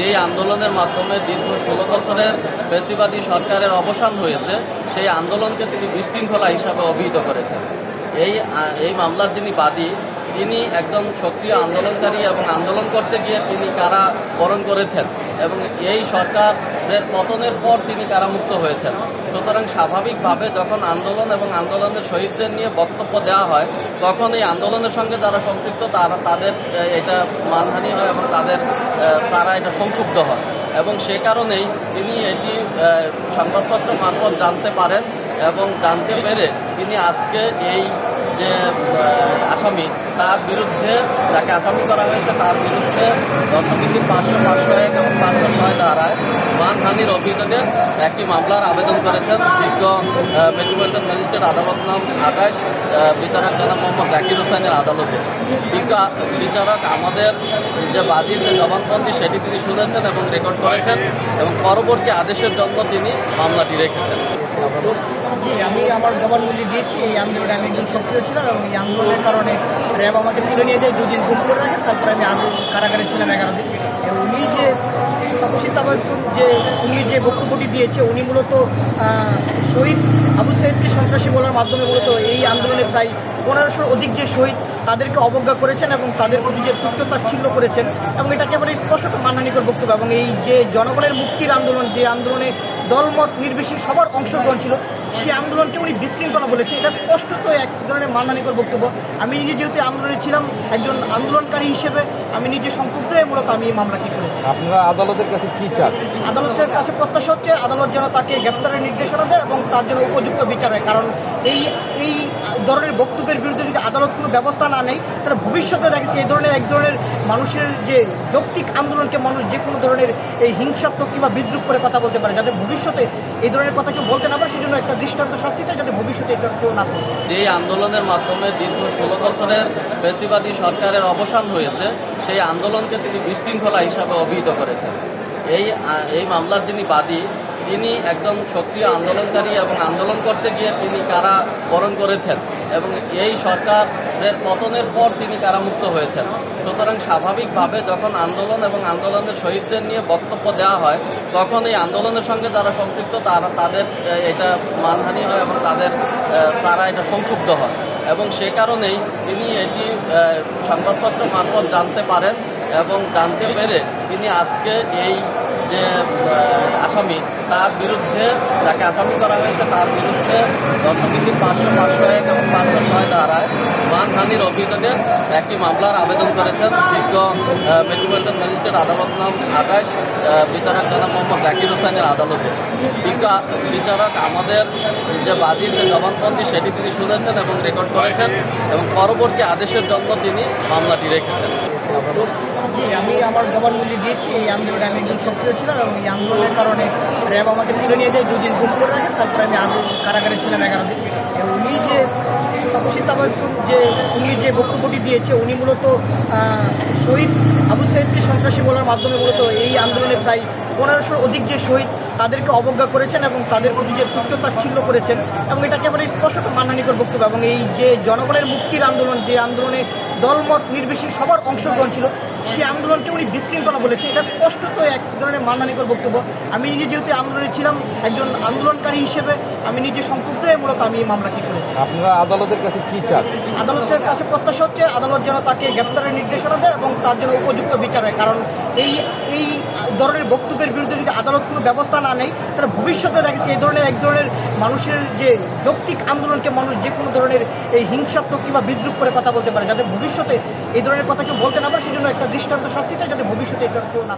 যে আন্দোলনের মাধ্যমে দীর্ঘ ষোলো বছরের বেশিবাদী সরকারের অবসান হয়েছে, সেই আন্দোলনকে তিনি বিশৃঙ্খলা হিসাবে অভিহিত করেছেন। এই এই মামলার যিনি বাদী, তিনি একজন সক্রিয় আন্দোলনকারী এবং আন্দোলন করতে গিয়ে তিনি কারা বরণ করেছেন এবং এই সরকারের পতনের পর তিনি কারামুক্ত হয়েছেন। সুতরাং স্বাভাবিকভাবে যখন আন্দোলন এবং আন্দোলনের শহীদদের নিয়ে বক্তব্য দেওয়া হয়, তখন এই আন্দোলনের সঙ্গে যারা সম্পৃক্ত, তারা তাদের এটা মানহানি হয় এবং তাদের তারা এটা সংক্ষুব্ধ হয়। এবং সে কারণেই তিনি এটি সংবাদপত্র মারফত জানতে পারেন এবং জানতে পেরে তিনি আজকে এই যে আসামি তার বিরুদ্ধে যাকে আসামি করা হয়েছে, তার বিরুদ্ধে দণ্ডবিধির পাঁচশো পাঁচশো এক এবং পাঁচশো ছয় ধারায় মানহানির অভিযোগে একটি মামলার আবেদন করেছেন বিজ্ঞ মেট্রোপলিটন ম্যাজিস্ট্রেট আদালত নাম আকাশ বিচারক জনাব মোহাম্মদ জাকির হোসেনের আদালতে। বিজ্ঞ বিচারক, আমাদের যে বাদীর যে জবানবন্দি, সেটি তিনি শুনেছেন এবং রেকর্ড করেছেন এবং পরবর্তী আদেশের জন্য তিনি মামলাটি রেখেছেন। আমি আমার জবানবন্দি দিয়েছি, এই আন্দোলনে আমি একজন সক্রিয় ছিলাম এবং এই আন্দোলনের কারণে র্যাব আমাকে তুলে নিয়ে যায়, দুদিন গুম করে রাখে, তারপরে আমি আগে কারাগারে ছিলাম এগারো দিন উনি যে তপসী তাবাসুম যে উনি যে বক্তব্যটি দিয়েছে, উনি মূলত শহীদ আবু সাইদকে সন্ত্রাসী বলার মাধ্যমে মূলত এই আন্দোলনে প্রায় পনেরোশোর অধিক যে শহীদ তাদেরকে অবজ্ঞা করেছেন এবং তাদের প্রতি যে তুচ্ছতাচ্ছিল্য করেছেন এবং এটা একেবারে স্পষ্টত মানহানিকর বক্তব্য এবং এই যে জনগণের মুক্তির আন্দোলন, যে আন্দোলনে দলমত নির্বিশেষ সবার অংশগ্রহণ ছিল। সেই আন্দোলনকে উনি বিশৃঙ্খলা বলেছে। এটা স্পষ্টত এক ধরনের মানহানিকর বক্তব্য। আমি নিজে যেহেতু আন্দোলনে ছিলাম একজন আন্দোলনকারী হিসেবে আমি নিজে সংক্ষুব্ধ হয়ে মূলত আমি এই মামলাটি করেছি। আপনারা আদালতের কাছে কি চান? আদালতের কাছে প্রত্যাশা হচ্ছে আদালত যেন তাকে গ্রেপ্তারের নির্দেশনা দেয় এবং তার জন্য উপযুক্ত বিচার হয়। কারণ এই এই ধরনের বক্তব্যের বিরুদ্ধে যদি আদালত কোনো ব্যবস্থা না নেয়, তাহলে ভবিষ্যতে দেখেছি এই ধরনের, এক ধরনের মানুষের যে যৌক্তিক আন্দোলনকে মানুষ যে কোনো ধরনের এই হিংসাত্মক কিংবা বিদ্রুপ করে কথা বলতে পারে, যাতে ভবিষ্যতে এই ধরনের কথা কেউ বলতে না পারে, সেজন্য একটা দৃষ্টান্ত শাস্তি চাই যাতে ভবিষ্যতে এটা কেউ না যে আন্দোলনের মাধ্যমে দীর্ঘ ষোলো বছরের ফেসিবাদী সরকারের অবসান হয়েছে, সেই আন্দোলনকে তিনি বিশৃঙ্খলা হিসাবে অভিহিত করেছেন। এই এই মামলার যিনি বাদী, তিনি একদম সক্রিয় আন্দোলনকারী এবং আন্দোলন করতে গিয়ে তিনি কারা বরণ করেছেন। এবং এই সরকারের পতনের পর তিনি কারামুক্ত হয়েছেন। সুতরাং স্বাভাবিকভাবে যখন আন্দোলন এবং আন্দোলনের শহীদদের নিয়ে বক্তব্য দেওয়া হয়, তখন এই আন্দোলনের সঙ্গে যারা সম্পৃক্ত, তারা তাদের এটা মানহানি হয় এবং তাদের তারা এটা সংক্ষুব্ধ হয়। এবং সে কারণেই তিনি এটি সংবাদপত্র মারফত জানতে পারেন এবং জানতে পেরে তিনি আজকে এই যে আসামি, তার বিরুদ্ধে যাকে আসামি করা হয়েছে, তার বিরুদ্ধে দণ্ডবিধির পাঁচশো পাঁচশো এক এবং পাঁচশো ছয় ধারায় মানহানির অভিযোগে একটি মামলার আবেদন করেছেন বিজ্ঞ মেট্রোপলিটন ম্যাজিস্ট্রেট আদালত নাম আকাশ বিচারক জনাব মোহাম্মদ জাকির হোসেনের আদালতে। বিজ্ঞ বিচারক, আমাদের যে বাদীর যে জবানবন্দি, সেটি তিনি শুনেছেন এবং রেকর্ড করেছেন এবং পরবর্তী আদেশের জন্য তিনি মামলাটি রেখেছেন। জি, আমি আমার জবানবন্দি দিয়েছি, এই আন্দোলনে আমি একজন সক্রিয় ছিলাম এবং এই আন্দোলনের কারণে র্যাব আমাকে তুলে নিয়ে যায়, দুদিন গুম করে রাখে তারপরে আমি আগে কারাগারে ছিলাম এগারো দিন। উনি যে তপসী তাবাসুম যে, উনি যে বক্তব্যটি দিয়েছে, উনি মূলত শহীদ আবু সাইদকে সন্ত্রাসী বলার মাধ্যমে মূলত এই আন্দোলনে প্রায় পনেরোশোর অধিক যে শহীদ তাদেরকে অবজ্ঞা করেছেন এবং তাদের প্রতি যে তুচ্ছতাচ্ছিল্য করেছেন এবং এটা একেবারে স্পষ্টত মান্নানিকর বক্তব্য এবং এই যে জনগণের মুক্তির আন্দোলন, যে আন্দোলনে দলমত নির্বিশেষে সবার অংশগ্রহণ ছিল সেই আন্দোলনকে উনি বিশৃঙ্খলা বলেছে এটা স্পষ্টত এক ধরনের মান্নানিকর বক্তব্য। আমি নিজে যেহেতু আন্দোলনে ছিলাম, একজন আন্দোলনকারী হিসেবে আমি নিজে সংক্ষুব্ধ হয়ে মূলত আমি এই মামলাটি করেছি। আপনারা আদালতের কাছে কি চান? আদালতের কাছে প্রত্যাশা হচ্ছে আদালত যেন তাকে গ্রেপ্তারের নির্দেশনা দেয় এবং তার জন্য উপযুক্ত বিচার হয়। কারণ এই এই ধরনের বক্তব্যের বিরুদ্ধে যদি আদালত কোনো ব্যবস্থা না নেয় তাহলে ভবিষ্যতে দেখেছি এই ধরনের এক ধরনের মানুষের যে যৌক্তিক আন্দোলনকে মানুষ যে কোনো ধরনের এই হিংসাত্মক কিংবা বিদ্রুপ করে কথা বলতে পারে যাতে ভবিষ্যতে এই ধরনের কথা কেউ বলতে না পারে সেজন্য একটা দৃষ্টান্ত শাস্তি চাই যাতে ভবিষ্যতে এটা কেউ না